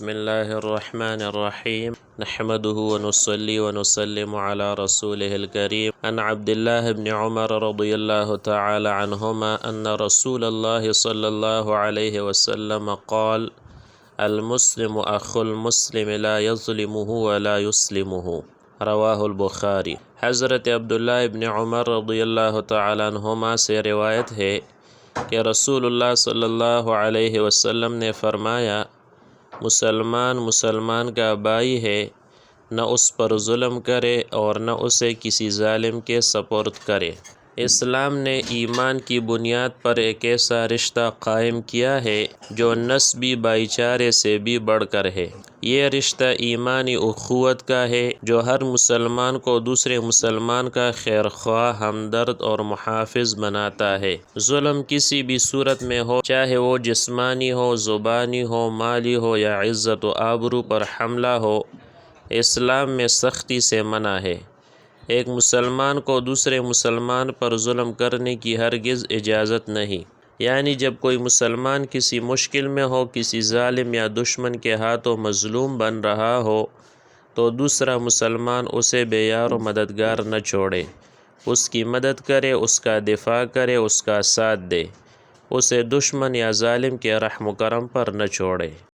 بسم الله الرحمن الرحيم. نحمده ونصلي ونسلم على رسوله الكريم. عن عبد الله بن عمر رضي الله تعالى عنهما أن رسول الله صلى الله عليه وسلم قال المسلم أخو المسلم لا يظلمه ولا يسلمه. رواہ البخاری حضرت عبداللہ ابن عمر رضی اللہ تعالیٰ عنہما سے روایت ہے کہ رسول اللہ صلی اللہ علیہ وسلم نے فرمایا مسلمان مسلمان کا بائی ہے، نہ اس پر ظلم کرے اور نہ اسے کسی ظالم کے سپرد کرے۔ اسلام نے ایمان کی بنیاد پر ایک ایسا رشتہ قائم کیا ہے جو نسبی بھائی چارے سے بھی بڑھ کر ہے۔ یہ رشتہ ایمانی اخوت کا ہے جو ہر مسلمان کو دوسرے مسلمان کا خیر خواہ ہمدرد اور محافظ بناتا ہے۔ ظلم کسی بھی صورت میں ہو، چاہے وہ جسمانی ہو، زبانی ہو، مالی ہو یا عزت و آبرو پر حملہ ہو، اسلام میں سختی سے منع ہے۔ ایک مسلمان کو دوسرے مسلمان پر ظلم کرنے کی ہرگز اجازت نہیں۔ یعنی جب کوئی مسلمان کسی مشکل میں ہو، کسی ظالم یا دشمن کے ہاتھوں مظلوم بن رہا ہو، تو دوسرا مسلمان اسے بے یار و مددگار نہ چھوڑے۔ اس کی مدد کرے، اس کا دفاع کرے، اس کا ساتھ دے۔ اسے دشمن یا ظالم کے رحم و کرم پر نہ چھوڑے۔